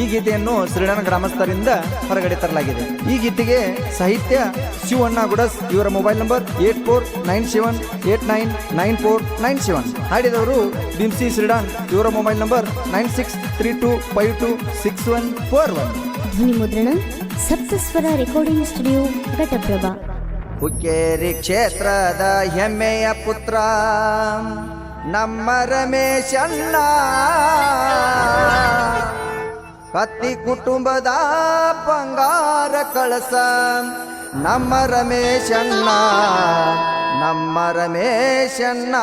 ಈ ಗೀತೆಯನ್ನು ಶ್ರೀರಾಮ ಗ್ರಾಮಸ್ಥರಿಂದ ಹೊರಗಡೆ ತರಲಾಗಿದೆ. ಈ ಗೀತೆಗೆ ಸಾಹಿತ್ಯ ಶಿವಣ್ಣ ಗುಡಸ್ ಇವರ mobile number eight four nine seven eight nine nine four nine seven. ಹಾಡಿದವರು ಬಿಂಸಿ ಶ್ರೀಡಾನ್ ಇವರ mobile number nine six three two five two six one four one. ಧ್ವನಿ ಮುದ್ರಣ ಸಪ್ತಸ್ವರ ರೆಕಾರ್ಡಿಂಗ್ ಸ್ಟುಡಿಯೋ ಘಟಪ್ರಭಾ. ಹುಕ್ಕೇರಿ ಕ್ಷೇತ್ರದ ಹೆಮ್ಮೆಯ ಪುತ್ರ ನಮ್ಮ ರಮೇಶಣ್ಣ. ಕತ್ತಿ ಕುಟುಂಬದ ಬಂಗಾರ ಕಳಸ. ನಮ್ಮ ರಮೇಶಣ್ಣ ನಮ್ಮ ರಮೇಶಣ್ಣ.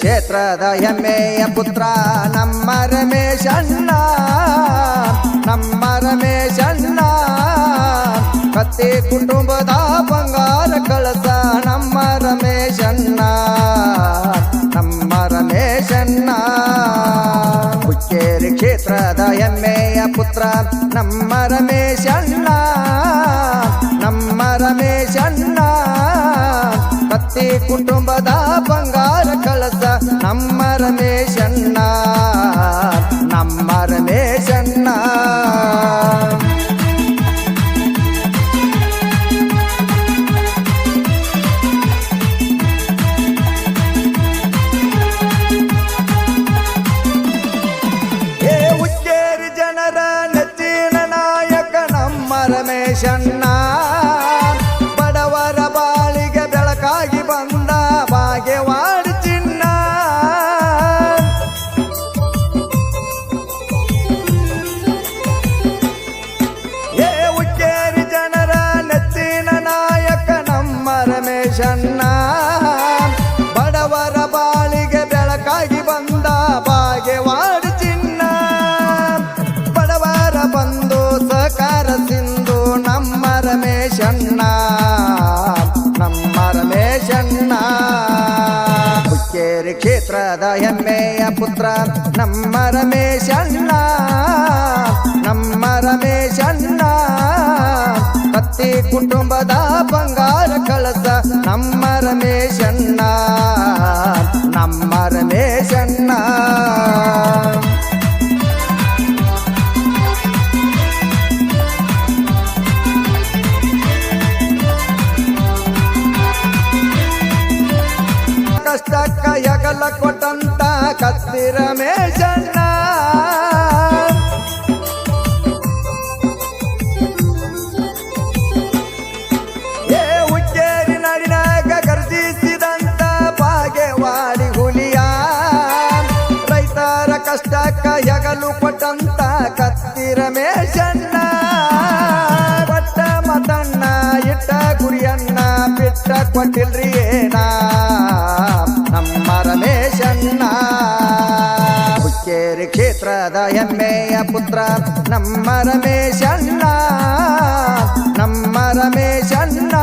ಹುಕ್ಕೇರಿ ಕ್ಷೇತ್ರದ ಹೆಮ್ಮೆಯ ಪುತ್ರ, ನಮ್ಮ ರಮೇಶಣ್ಣ ನಮ್ಮ ರಮೇಶಣ್ಣ ಕತ್ತಿ ಕುಟುಂಬದ ಬಂಗಾರ ಕಳಸ, ನಮ್ಮ ರಮೇಶಣ್ಣ ನಮ್ಮ ರಮೇಶಣ್ಣ ಹುಕ್ಕೇರಿ ಕ್ಷೇತ್ರದ ಹೆಮ್ಮೆಯ ಪುತ್ರ, ನಮ್ಮ ರಮೇಶಣ್ಣ ನಮ್ಮ ರಮೇಶಣ್ಣ ಕತ್ತಿ ಕುಟುಂಬದ ಬಂಗಾರ ಕಳಸ ನಮ್ಮ ರಮೇಶಣ್ಣ. ರಮೇಶಣ್ಣ ಬಡವರ ಬಾಳಿಗೆ ಬೆಳಕಾಗಿ ಬಂದ ಬಾಗೆವಾಡಿ ಚಿನ್ನ. ಬಡವರ ಬಂದು ಸಕಾರ ಸಿಂಧು ನಮ್ಮ ರಮೇಶಣ್ಣ ನಮ್ಮ ರಮೇಶಣ್ಣ ಹುಕ್ಕೇರಿ ಕ್ಷೇತ್ರದ ಹೆಮ್ಮೆಯ ಪುತ್ರ ನಮ್ಮ ರಮೇಶಣ್ಣ ನಮ್ಮ ರಮೇಶಣ್ಣ ಕತ್ತಿ ಕುಟುಂಬದ ಬಂಗಾರ ಕಳಸ. ನಮ್ಮ ರಮೇಶಣ್ಣ ನಮ್ಮ ರಮೇಶಣ್ಣ. ಕಷ್ಟಕ್ಕ ಯಗಲ ಕೊಟ್ಟಂತ ಕತ್ತಿ ರಮೇಶಣ್ಣ ಯಗಲು ಕೊಟ್ಟಂತ ಕತ್ತಿ ಮೇಷಣ್ಣ ಕೊಟ್ಟ ಮತಣ್ಣ, ಇಟ್ಟ ಗುರಿಯಣ್ಣ ಬಿಟ್ಟ ಕೊಟ್ಟಿಲ್ರಿ ಏನ ನಮ್ಮ ರಮೇಶಣ್ಣ. ಹುಕ್ಕೇರಿ ಕ್ಷೇತ್ರದ ಹೆಮ್ಮೆಯ ಪುತ್ರ ನಮ್ಮ ರಮೇಶಣ್ಣ. ನಮ್ಮ ರಮೇಶಣ್ಣ.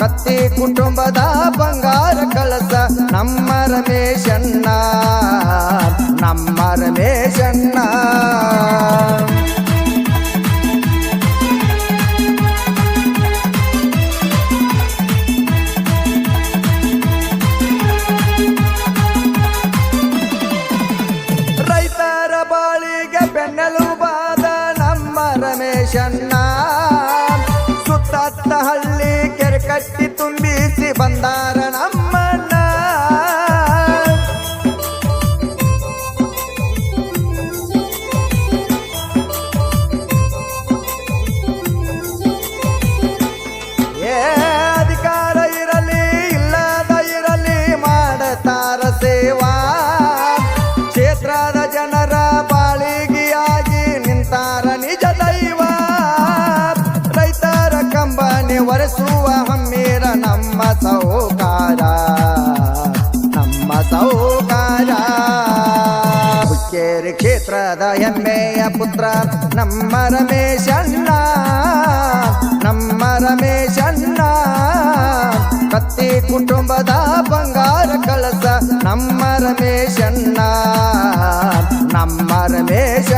ಕತ್ತಿ ಕುಟುಂಬದ ಬಂಗಾರ ಕಳಸ ನಮ್ಮ ರಮೇಶಣ್ಣ. ನಮ್ಮ ರಮೇಶಣ್ಣ. ರೈತರ ಬಾಳಿಗೆ ಬೆನ್ನೆಲುಬಾದ ನಮ್ಮ ರಮೇಶಣ್ಣ. ಸುತ್ತತ್ತ ಹಳ್ಳಿ ಕೆರೆ ಕಟ್ಟಿ ತುಂಬಿಸಿ ಬಂದಾರ ಹಮ್ಮೀರ ನಮ್ಮ ಸೌಕಾರ. ನಮ್ಮ ಸೌಕಾರ. ಹುಕ್ಕೇರಿ ಕ್ಷೇತ್ರದ ಹೆಮ್ಮೆಯ ಪುತ್ರ, ನಮ್ಮ ರಮೇಶಣ್ಣ ನಮ್ಮ ರಮೇಶಣ್ಣ ಕತ್ತಿ ಕುಟುಂಬದ ಬಂಗಾರ ಕಳಸ, ನಮ್ಮ ರಮೇಶಣ್ಣ ನಮ್ಮ ರಮೇಶ